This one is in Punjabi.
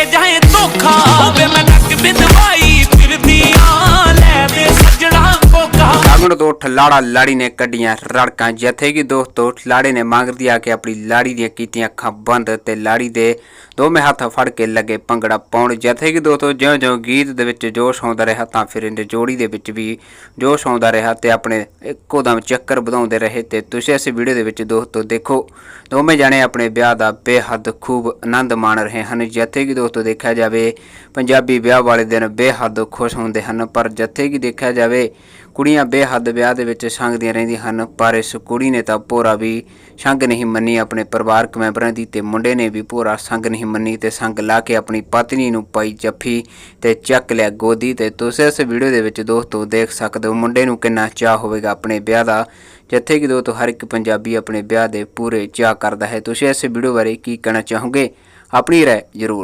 ਕੇ ਜਾਏ ਧੋਖਾ। ਕੋਕਾ ਲਾਗਣ ਤੋਂ ਉੱਠ ਲਾੜਾ ਲਾੜੀ ਨੇ ਕੱਢੀਆਂ ਰੜਕਾਂ, ਜਿੱਥੇ ਕਿ ਦੋਸਤੋ ਲਾੜੇ ਨੇ ਮੰਗਦੀ ਆ ਕੇ ਆਪਣੀ ਲਾੜੀ ਦੀਆਂ ਕੀਤੀਆਂ ਅੱਖਾਂ ਬੰਦ ਤੇ ਲਾੜੀ ਦੇ ਦੋਵੇਂ ਹੱਥ ਫੜ ਕੇ ਲੱਗੇ ਭੰਗੜਾ ਪਾਉਣ, ਜਿੱਥੇ ਕਿ ਦੋਸਤੋ ਜਿਉਂ-ਜਿਉਂ ਗੀਤ ਦੇ ਵਿੱਚ ਜੋਸ਼ ਆਉਂਦਾ ਰਿਹਾ ਤਾਂ ਫਿਰ ਇਹਦੇ ਜੋੜੀ ਦੇ ਵਿੱਚ ਵੀ ਜੋਸ਼ ਆਉਂਦਾ ਰਿਹਾ ਤੇ ਆਪਣੇ ਇੱਕੋ ਦਮ ਚੱਕਰ ਵਧਾਉਂਦੇ ਰਹੇ ਤੇ ਤੁਸੀਂ ਇਸ ਵੀਡੀਓ ਦੇ ਵਿੱਚ ਦੋਸਤੋ ਦੇਖੋ, ਦੋਵੇਂ ਜਾਣੇ ਆਪਣੇ ਵਿਆਹ ਦਾ ਬੇਹੱਦ ਖੂਬ ਆਨੰਦ ਮਾਣ ਰਹੇ ਹਨ, ਜਿੱਥੇ ਕਿ ਦੋਸਤੋ ਦੇਖਿਆ ਜਾਵੇ ਪੰਜਾਬੀ ਵਿਆਹ ਵਾਲੇ ਦਿਨ ਬੇਹੱਦ ਖੁਸ਼ ਹੁੰਦੇ ਹਨ, ਪਰ ਜਿੱਥੇ ਕਿ ਦੇਖਿਆ ਜਾਵੇ ਕੁੜੀਆਂ ਬੇਹੱਦ ਹੱਦ ਵਿਆਹ ਦੇ ਵਿੱਚ ਸੰਗਦੀਆਂ ਰਹਿੰਦੀਆਂ ਹਨ, ਪਰ ਇਸ ਕੁੜੀ ਨੇ ਤਾਂ ਭੋਰਾ ਵੀ ਸੰਗ ਨਹੀਂ ਮੰਨੀ, ਆਪਣੇ ਪਰਿਵਾਰਕ ਮੈਂਬਰਾਂ ਦੀ ਤੇ ਮੁੰਡੇ ਨੇ ਵੀ ਭੋਰਾ ਸੰਗ ਨਹੀਂ ਮੰਨੀ ਤੇ ਸੰਗ ਲਾ ਕੇ ਆਪਣੀ ਪਤਨੀ ਨੂੰ ਪਾਈ ਜੱਫੀ ਤੇ ਚੱਕ ਲਿਆ ਗੋਦੀ ਤੇ। ਤੁਸੀਂ ਇਸ ਵੀਡੀਓ ਦੇ ਵਿੱਚ ਦੋਸਤੋ ਦੇਖ ਸਕਦੇ ਹੋ ਮੁੰਡੇ ਨੂੰ ਕਿੰਨਾ ਚਾਹ ਹੋਵੇਗਾ ਆਪਣੇ ਵਿਆਹ ਦਾ, ਜਿੱਥੇ ਕਿ ਦੋਸਤੋ ਹਰ ਇੱਕ ਪੰਜਾਬੀ ਆਪਣੇ ਵਿਆਹ ਦੇ ਪੂਰੇ ਚਾਹ ਕਰਦਾ ਹੈ। ਤੁਸੀਂ ਇਸ ਵੀਡੀਓ ਬਾਰੇ ਕੀ ਕਹਿਣਾ ਚਾਹੋਗੇ? ਆਪਣੀ ਰਾਏ ਜ਼ਰੂਰ